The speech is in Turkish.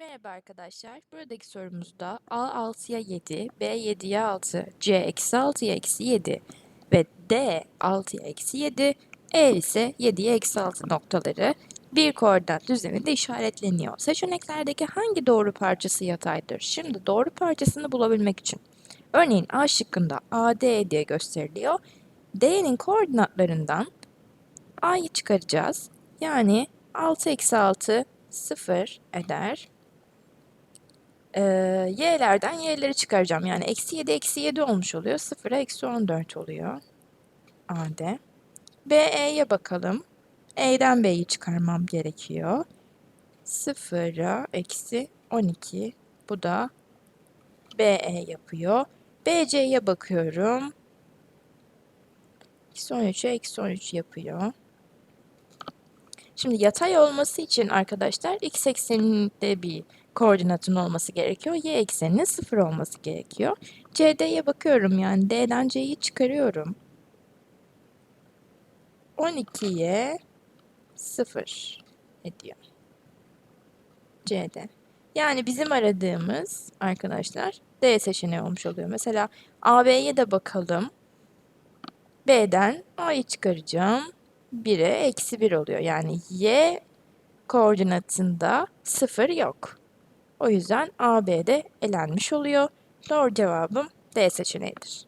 Merhaba arkadaşlar. Buradaki sorumuzda A 6'ya 7, B 7'ye 6, C eksi 6'ya eksi 7 ve D 6'ya eksi 7, E ise 7'ye eksi 6 noktaları bir koordinat düzleminde işaretleniyor. Seçeneklerdeki hangi doğru parçası yataydır? Şimdi doğru parçasını bulabilmek için örneğin A şıkkında AD diye gösteriliyor. D'nin koordinatlarından A'yı çıkaracağız. Yani 6 eksi 6 0 eder. Ee, y'lerden y'leri çıkaracağım. Yani eksi 7 eksi 7 olmuş oluyor. 0'a eksi 14 oluyor. AD. BE'ye bakalım. E'den B'yi çıkarmam gerekiyor. 0'a eksi 12. Bu da BE yapıyor. BC'ye bakıyorum. Eksi 13'e eksi 13 yapıyor. Şimdi yatay olması için arkadaşlar x ekseninde bir koordinatın olması gerekiyor. Y ekseninin sıfır olması gerekiyor. CD'ye bakıyorum yani D'den C'yi çıkarıyorum. 12'ye 0 ediyor. CD. Yani bizim aradığımız arkadaşlar D seçeneği olmuş oluyor. Mesela AB'ye de bakalım. B'den A'yı çıkaracağım. 1'e eksi 1 oluyor. Yani y koordinatında 0 yok. O yüzden AB'de elenmiş oluyor. Doğru cevabım D seçeneğidir.